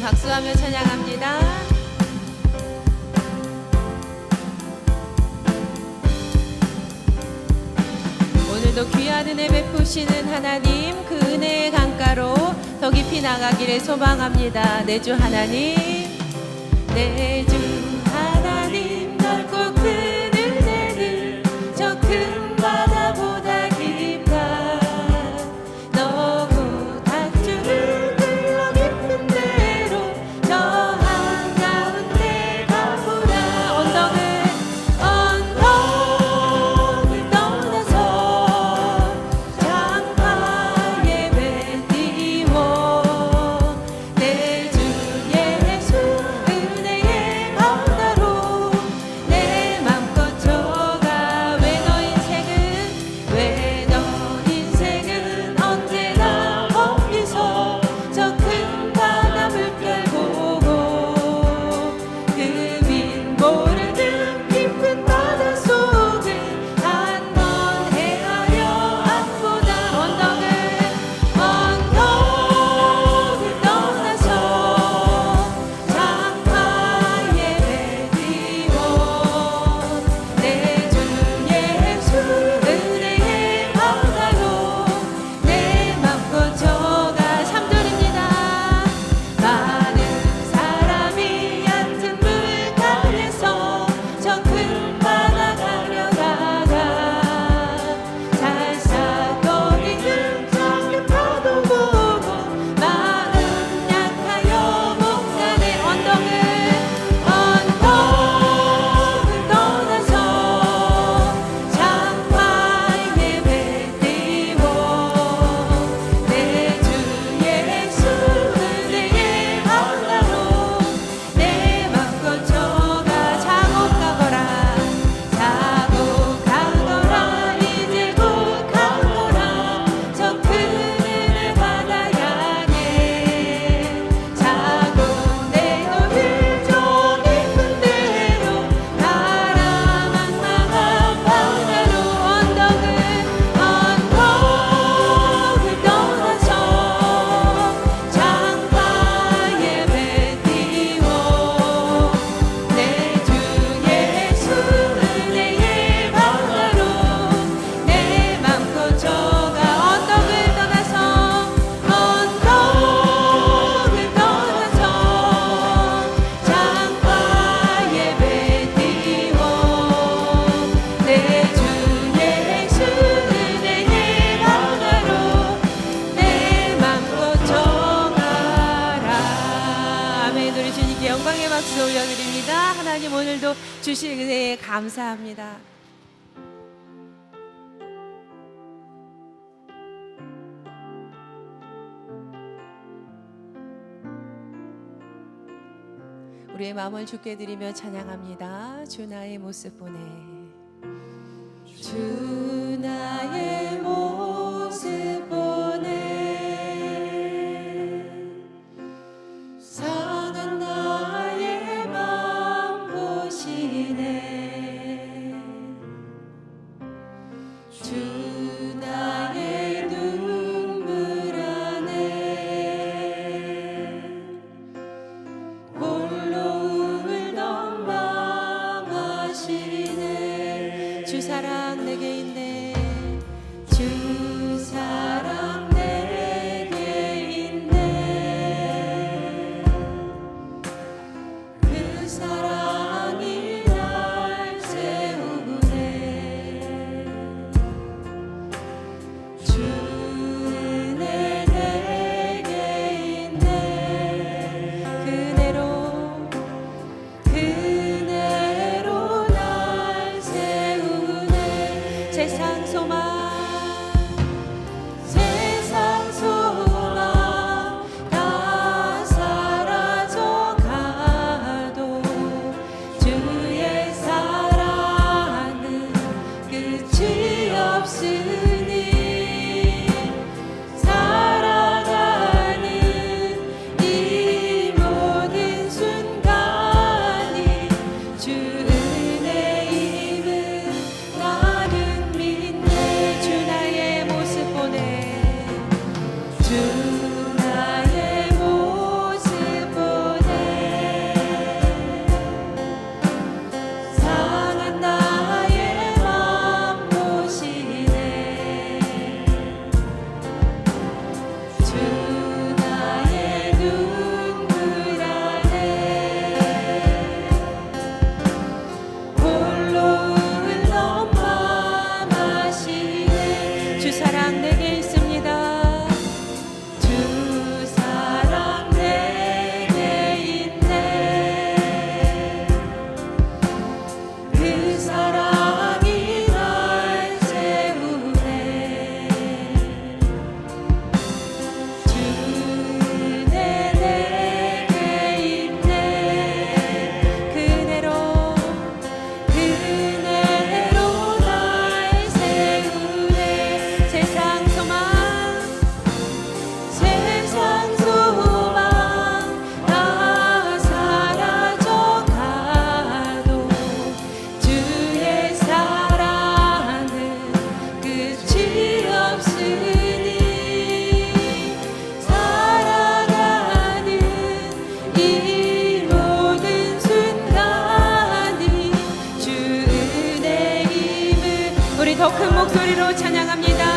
박수하며 찬양합니다. 오늘도 귀한 은혜 베푸시는 하나님 그 은혜의 강가로 더 깊이 나가기를 소망합니다. 내주 하나님 내주 영광의 박수 올려드립니다. 하나님 오늘도 주신 은혜에 감사합니다. 우리의 마음을 주께 드리며 찬양합니다. 주 나의 모습 보내. 주 나의 더 큰 목소리로 찬양합니다.